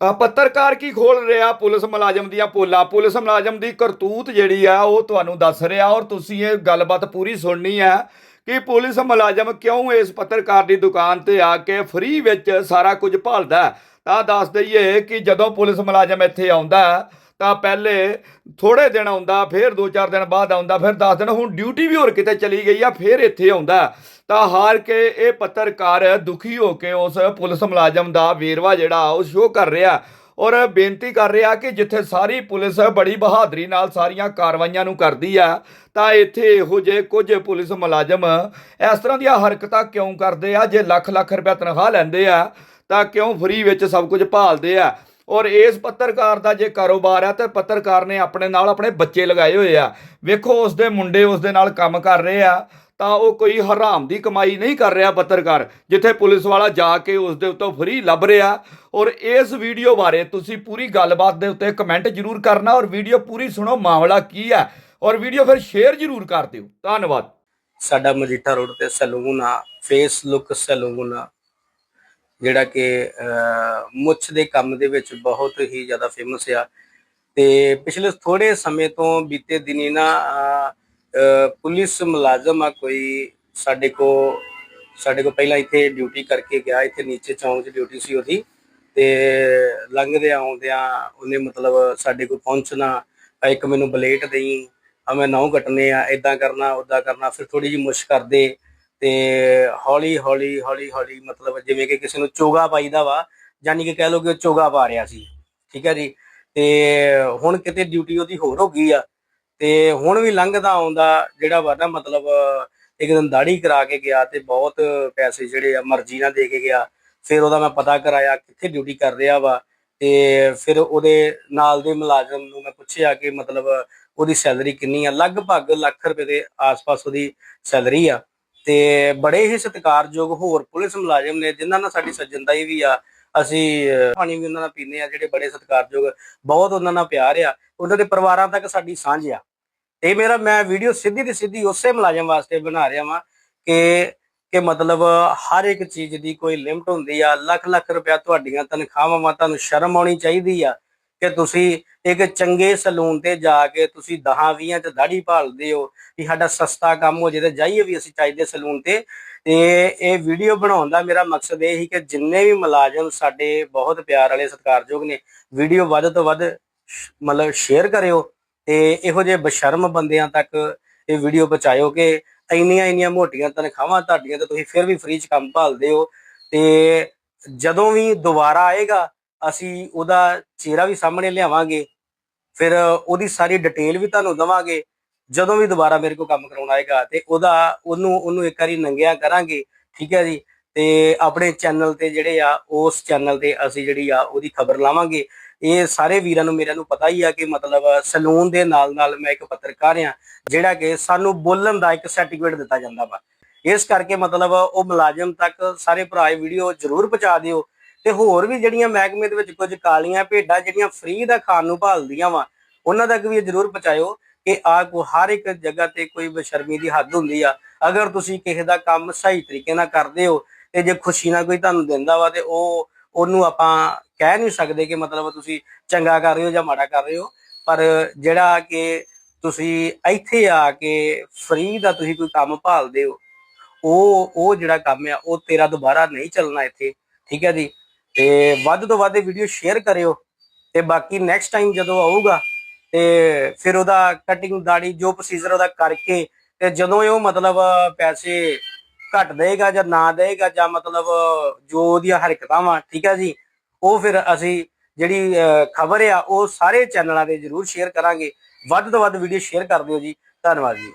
ਪੱਤਰਕਾਰ ਕੀ ਖੋਲ ਰਿਹਾ? ਪੁਲਿਸ ਮੁਲਾਜ਼ਮ ਦੀਆਂ ਪੋਲਾਂ। ਪੁਲਿਸ ਮੁਲਾਜ਼ਮ ਦੀ ਕਰਤੂਤ ਜਿਹੜੀ ਆ, ਉਹ ਤੁਹਾਨੂੰ ਦੱਸ ਰਿਹਾ ਔਰ ਤੁਸੀਂ ਇਹ ਗੱਲਬਾਤ ਪੂਰੀ ਸੁਣਨੀ ਹੈ ਕਿ ਪੁਲਿਸ ਮੁਲਾਜ਼ਮ ਕਿਉਂ ਇਸ ਪੱਤਰਕਾਰ ਦੀ ਦੁਕਾਨ ਤੇ ਆ ਕੇ ਫ੍ਰੀ ਵਿੱਚ ਸਾਰਾ ਕੁਝ ਭਾਲਦਾ ਤਾਂ ਦੱਸ ਦਈਏ ਕਿ ਜਦੋਂ ਪੁਲਿਸ ਮੁਲਾਜ਼ਮ ਇੱਥੇ ਆਉਂਦਾ ਤਾਂ ਪਹਿਲੇ ਥੋੜੇ ਦਿਨ ਆਉਂਦਾ, ਫਿਰ 2-4 ਦਿਨ ਬਾਅਦ ਆਉਂਦਾ, ਫਿਰ 10 ਦਿਨ, ਹੁਣ ਡਿਊਟੀ ਵੀ ਹੋਰ ਕਿਤੇ ਚਲੀ ਗਈ ਆ, ਫਿਰ ਇੱਥੇ ਆਉਂਦਾ। ਤਾਂ ਹਾਰ ਕੇ ਇਹ ਪੱਤਰਕਾਰ ਦੁਖੀ ਹੋ ਕੇ ਉਸ ਪੁਲਿਸ ਮੁਲਾਜ਼ਮ ਦਾ ਵੇਰਵਾ ਜਿਹੜਾ ਉਹ ਸ਼ੋਅ ਕਰ ਰਿਹਾ ਔਰ ਬੇਨਤੀ ਕਰ ਰਿਹਾ ਕਿ ਜਿੱਥੇ ਸਾਰੀ ਪੁਲਿਸ ਬੜੀ ਬਹਾਦਰੀ ਨਾਲ ਸਾਰੀਆਂ ਕਾਰਵਾਈਆਂ ਨੂੰ ਕਰਦੀ ਆ, ਤਾਂ ਇੱਥੇ ਇਹੋ ਜਿਹੇ ਕੁਝ ਪੁਲਿਸ ਮੁਲਾਜ਼ਮ ਇਸ ਤਰ੍ਹਾਂ ਦੀਆਂ ਹਰਕਤਾਂ ਕਿਉਂ ਕਰਦੇ ਆ? ਜੇ ਲੱਖ ਲੱਖ ਰੁਪਏ ਤਨਖਾਹ ਲੈਂਦੇ ਆ, ਤਾਂ ਕਿਉਂ ਫ੍ਰੀ ਵਿੱਚ ਸਭ ਕੁਝ ਭਾਲਦੇ ਆ? ਔਰ ਇਸ ਪੱਤਰਕਾਰ ਦਾ ਜੇ ਕਾਰੋਬਾਰ ਆ, ਤੇ ਪੱਤਰਕਾਰ ਨੇ ਆਪਣੇ ਨਾਲ ਆਪਣੇ ਬੱਚੇ ਲਗਾਏ ਹੋਏ ਆ। ਵੇਖੋ ਉਸ ਦੇ ਮੁੰਡੇ ਉਸ ਦੇ ਨਾਲ ਕੰਮ ਕਰ ਰਹੇ ਆ, ਤਾਂ ਉਹ ਕੋਈ ਹਰਾਮ ਦੀ ਕਮਾਈ ਨਹੀਂ ਕਰ ਰਿਹਾ ਪੱਤਰਕਾਰ, ਜਿੱਥੇ ਪੁਲਿਸ ਵਾਲਾ ਜਾ ਕੇ ਉਸ ਦੇ ਉੱਤੋਂ ਫਰੀ ਲੱਭ ਰਿਹਾ। ਔਰ ਇਸ ਵੀਡੀਓ ਬਾਰੇ ਤੁਸੀਂ ਪੂਰੀ ਗੱਲਬਾਤ ਦੇ ਉੱਤੇ ਕਮੈਂਟ ਜ਼ਰੂਰ ਕਰਨਾ ਔਰ ਵੀਡੀਓ ਪੂਰੀ ਸੁਣੋ, ਮਾਮਲਾ ਕੀ ਹੈ ਔਰ ਵੀਡੀਓ ਫਿਰ ਸ਼ੇਅਰ ਜ਼ਰੂਰ ਕਰ ਦਿਓ। ਧੰਨਵਾਦ। ਸਾਡਾ ਮਜੀਠਾ ਰੋਡ ਤੇ ਸੈਲੂਨ ਆ ਫੇਸ ਲੁੱਕ ਸੈਲੂਨ ਆ ਜਿਹੜਾ ਕਿ ਮੁੱਛ ਦੇ ਕੰਮ ਦੇ ਵਿੱਚ ਬਹੁਤ ਹੀ ਜ਼ਿਆਦਾ ਫੇਮਸ ਆ। ਤੇ ਪਿਛਲੇ ਥੋੜੇ ਸਮੇਂ ਤੋਂ ਬੀਤੇ ਦਿਨੀ ਨਾ ਪੁਲਿਸ ਮੁਲਾਜ਼ਮ ਆ ਕੋਈ ਸਾਡੇ ਕੋ ਸਾਡੇ ਕੋ ਪਹਿਲਾਂ ਇੱਥੇ ਡਿਊਟੀ ਕਰਕੇ ਗਿਆ। ਇੱਥੇ ਨੀਚੇ ਚੌਂਕ 'ਚ ਡਿਊਟੀ ਸੀ ਉਹਦੀ। ਤੇ ਲੰਘਦੇ ਆਉਂਦਿਆਂ ਉਹਨੇ ਮਤਲਬ ਸਾਡੇ ਕੋਲ ਪਹੁੰਚਣਾ ਆ ਇੱਕ ਮੈਨੂੰ ਬਲੇਟ ਦੇਈ, ਆ ਮੈਂ ਨੌ ਕੱਟਨੇ ਆ ਇਦਾਂ ਕਰਨਾ ਉਦਾਂ ਕਰਨਾ, ਫਿਰ ਥੋੜੀ ਜਿਹੀ ਮੁਸ਼ ਕਰਦੇ। ਤੇ ਹੌਲੀ ਹੌਲੀ ਹੌਲੀ ਹੌਲੀ ਮਤਲਬ ਜਿਵੇਂ ਕਿ ਕਿਸੇ ਨੂੰ ਚੋਗਾ ਪਾਈਦਾ ਵਾ, ਯਾਨੀ ਕਿ ਕਹਿ ਲੋ ਕਿ ਉਹ ਚੋਗਾ ਪਾ ਰਿਹਾ ਸੀ, ਠੀਕ ਹੈ ਜੀ? ਤੇ ਹੁਣ ਕਿਤੇ ਡਿਊਟੀ ਉਹਦੀ ਹੋਰ ਹੋ ਗਈ ਆ, ਤੇ ਹੁਣ ਵੀ ਲੰਘਦਾ ਆਉਂਦਾ ਜਿਹੜਾ ਵਾ ਨਾ ਮਤਲਬ ਇੱਕ ਦਿਨ ਦਾੜੀ ਕਰਾ ਕੇ ਗਿਆ ਤੇ ਬਹੁਤ ਪੈਸੇ ਜਿਹੜੇ ਆ ਮਰਜ਼ੀ ਨਾਲ ਦੇ ਕੇ ਗਿਆ, ਫਿਰ ਉਹਦਾ ਮੈਂ ਪਤਾ ਕਰਾਇਆ ਕਿੱਥੇ ਡਿਊਟੀ ਕਰ ਰਿਹਾ ਵਾ, ਤੇ ਫਿਰ ਉਹਦੇ ਨਾਲ ਦੇ ਮੁਲਾਜ਼ਮ ਨੂੰ ਮੈਂ ਪੁੱਛਿਆ ਕਿ ਮਤਲਬ ਉਹਦੀ ਸੈਲਰੀ ਕਿੰਨੀ ਆ? ਲਗਭਗ ਲੱਖ ਰੁਪਏ ਦੇ ਆਸ-ਪਾਸ ਉਹਦੀ ਸੈਲਰੀ ਆ। ਤੇ ਬੜੇ ਹੀ ਸਤਿਕਾਰਯੋਗ ਹੋਰ ਪੁਲਿਸ ਮੁਲਾਜ਼ਮ ਨੇ, ਜਿਨ੍ਹਾਂ ਨਾਲ ਸਾਡੀ ਸੱਜਣਤਾਈ ਵੀ ਆ, ਅਸੀਂ ਪਾਣੀ ਵੀ ਉਹਨਾਂ ਨਾਲ ਪੀਂਦੇ ਆ ਜਿਹੜੇ ਬੜੇ ਸਤਿਕਾਰਯੋਗ, ਬਹੁਤ ਉਹਨਾਂ ਨਾਲ ਪਿਆਰ ਆ, ਉਹਨਾਂ ਦੇ ਪਰਿਵਾਰਾਂ ਤੱਕ ਸਾਡੀ ਸਾਂਝ ਆ। ਤੇ ਮੇਰਾ, ਮੈਂ ਵੀਡੀਓ ਸਿੱਧੀ ਤੇ ਸਿੱਧੀ ਉਸੇ ਮੁਲਾਜ਼ਮ ਵਾਸਤੇ ਬਣਾ ਰਿਹਾ ਵਾਂ ਕਿ ਕਿ ਮਤਲਬ ਹਰ ਇੱਕ ਚੀਜ਼ ਦੀ ਕੋਈ ਲਿਮਟ ਹੁੰਦੀ ਆ ਲੱਖ ਲੱਖ ਰੁਪਇਆ ਤੁਹਾਡੀਆਂ ਤਨਖਾਹਾਂ ਵਾ, ਤੁਹਾਨੂੰ ਸ਼ਰਮ ਆਉਣੀ ਚਾਹੀਦੀ ਆ ਕਿ ਤੁਸੀਂ ਇੱਕ ਚੰਗੇ ਸਲੂਨ ਤੇ ਜਾ ਕੇ ਤੁਸੀਂ 10 20 ਚ ਦਾੜੀ ਭਾਲਦੇ ਹੋ ਵੀ ਸਾਡਾ ਸਸਤਾ ਕੰਮ ਹੋ ਜੇ ਤੇ ਜਾਈਏ ਵੀ ਅਸੀਂ ਚਾਹੀਦੇ ਸਲੂਨ ਤੇ। ਤੇ ਇਹ ਵੀਡੀਓ ਬਣਾਉਣ ਦਾ ਮੇਰਾ ਮਕਸਦ ਇਹ ਸੀ ਕਿ ਜਿੰਨੇ ਵੀ ਮੁਲਾਜ਼ਮ ਸਾਡੇ ਬਹੁਤ ਪਿਆਰ ਵਾਲੇ, ਸਤਿਕਾਰਯੋਗ ਨੇ, ਵੀਡੀਓ ਵੱਧ ਤੋਂ ਵੱਧ ਮਤਲਬ ਸ਼ੇਅਰ ਕਰਿਓ ਤੇ ਇਹੋ ਜਿਹੇ ਬਸ਼ਰਮ ਬੰਦਿਆਂ ਤੱਕ ਇਹ ਵੀਡੀਓ ਪਹੁੰਚਾਇਓ ਕਿ ਇੰਨੀਆਂ ਇੰਨੀਆਂ ਮੋਟੀਆਂ ਤਨਖਾਹਾਂ ਤੁਹਾਡੀਆਂ ਤੇ ਤੁਸੀਂ ਫਿਰ ਵੀ ਫ੍ਰੀ ਚ ਕੰਮ ਭਾਲਦੇ ਹੋ। ਤੇ ਜਦੋਂ ਵੀ ਦੁਬਾਰਾ ਆਏਗਾ, ਅਸੀਂ ਉਹਦਾ ਚਿਹਰਾ ਵੀ ਸਾਹਮਣੇ ਲਿਆਵਾਂਗੇ। ਫਿਰ ਉਹਦੀ ਸਾਰੀ ਡਿਟੇਲ ਵੀ ਤੁਹਾਨੂੰ ਦਵਾਂਗੇ। ਜਦੋਂ ਵੀ ਦੁਬਾਰਾ ਮੇਰੇ ਕੋਲ ਕੰਮ ਕਰਾਉਣ ਆਏਗਾ ਤੇ ਉਹਦਾ ਉਹਨੂੰ ਉਹਨੂੰ ਇੱਕ ਵਾਰੀ ਨੰਗਿਆ ਕਰਾਂਗੇ, ਠੀਕ ਹੈ ਜੀ? ਤੇ ਆਪਣੇ ਚੈਨਲ ਤੇ ਜਿਹੜੇ ਆ, ਉਸ ਚੈਨਲ ਤੇ ਅਸੀਂ ਜਿਹੜੀ ਆ, ਉਹਦੀ ਖਬਰ ਲਾਵਾਂਗੇ। ਇਹ ਸਾਰੇ ਵੀਰਾਂ ਨੂੰ, ਮੇਰਿਆਂ ਨੂੰ ਪਤਾ ਹੀ ਆ ਕਿ ਮਤਲਬ ਸਲੂਨ ਦੇ ਨਾਲ ਨਾਲ ਮੈਂ ਇੱਕ ਪੱਤਰਕਾਰ ਆ ਜਿਹੜਾ ਕਿ ਸਾਨੂੰ ਬੋਲਣ ਦਾ ਇੱਕ ਸਰਟੀਫਿਕੇਟ ਦਿੱਤਾ ਜਾਂਦਾ ਵਾ। ਇਸ ਕਰਕੇ ਮਤਲਬ ਉਹ ਮੁਲਾਜ਼ਮ ਤੱਕ ਸਾਰੇ ਭਰਾ ਵੀਡੀਓ ਜ਼ਰੂਰ ਪਹੁੰਚਾ ਦਿਓ। ਤੇ ਹੋਰ ਵੀ ਜਿਹੜੀਆਂ ਮਹਿਕਮੇ ਦੇ ਵਿੱਚ ਕੁਝ ਕਾਲੀਆਂ ਭੇਡਾਂ ਜਿਹੜੀਆਂ ਫ੍ਰੀ ਦਾ ਖਾਣ ਨੂੰ ਭਾਲਦੀਆਂ ਵਾ, ਉਹਨਾਂ ਤੱਕ ਵੀ ਇਹ ਜ਼ਰੂਰ ਪਹੁੰਚਾਇਓ ਕਿ ਆ ਕੋ ਹਰ ਇੱਕ ਜਗ੍ਹਾ ਤੇ ਕੋਈ ਬਸ਼ਰਮੀ ਦੀ ਹੱਦ ਹੁੰਦੀ ਆ। ਅਗਰ ਤੁਸੀਂ ਕਿਸੇ ਦਾ ਕੰਮ ਸਹੀ ਤਰੀਕੇ ਨਾਲ ਕਰਦੇ ਹੋ ਤੇ ਜੇ ਖੁਸ਼ੀ ਨਾਲ ਕੋਈ ਤੁਹਾਨੂੰ ਦਿੰਦਾ ਵਾ ਤੇ ਉਹ, ਉਹਨੂੰ ਆਪਾਂ ਕਹਿ ਨਹੀਂ ਸਕਦੇ ਕਿ ਮਤਲਬ ਤੁਸੀਂ ਚੰਗਾ ਕਰ ਰਹੇ ਹੋ ਜਾਂ ਮਾੜਾ ਕਰ ਰਹੇ ਹੋ, ਪਰ ਜਿਹੜਾ ਕਿ ਤੁਸੀਂ ਇੱਥੇ ਆ ਕੇ ਫ੍ਰੀ ਦਾ ਤੁਸੀਂ ਕੋਈ ਕੰਮ ਭਾਲਦੇ ਹੋ, ਉਹ ਉਹ ਜਿਹੜਾ ਕੰਮ ਆ, ਉਹ ਤੇਰਾ ਦੁਬਾਰਾ ਨਹੀਂ ਚੱਲਣਾ ਇੱਥੇ। ਠੀਕ ਹੈ ਜੀ? ਤੇ ਵੱਧ ਤੋਂ ਵੱਧ ਵੀਡੀਓ ਸ਼ੇਅਰ ਕਰਿਓ ਤੇ ਬਾਕੀ ਨੈਕਸਟ ਟਾਈਮ ਜਦੋਂ ਆਊਗਾ ਤੇ ਫਿਰ ਉਹਦਾ ਕਟਿੰਗ ਦਾੜੀ ਜੋ ਪ੍ਰੋਸੀਜਰ ਉਹਦਾ ਕਰਕੇ ਤੇ ਜਦੋਂ ਇਹ ਮਤਲਬ ਪੈਸੇ ਘੱਟ ਦੇਗਾ ਜਾਂ ਨਾ ਦੇਗਾ ਜਾਂ ਮਤਲਬ ਜੋ ਉਹਦੀਆਂ ਹਰਕਤਾਂ ਵਾ ਠੀਕ ਹੈ ਜੀ, ਉਹ ਫਿਰ ਅਸੀਂ ਜਿਹੜੀ ਖਬਰ ਆ ਉਹ ਸਾਰੇ ਚੈਨਲਾਂ ਤੇ ਜਰੂਰ ਸ਼ੇਅਰ ਕਰਾਂਗੇ। ਵੱਧ ਤੋਂ ਵੱਧ ਵੀਡੀਓ ਸ਼ੇਅਰ ਕਰ ਦਿਓ ਜੀ। ਧੰਨਵਾਦ ਜੀ।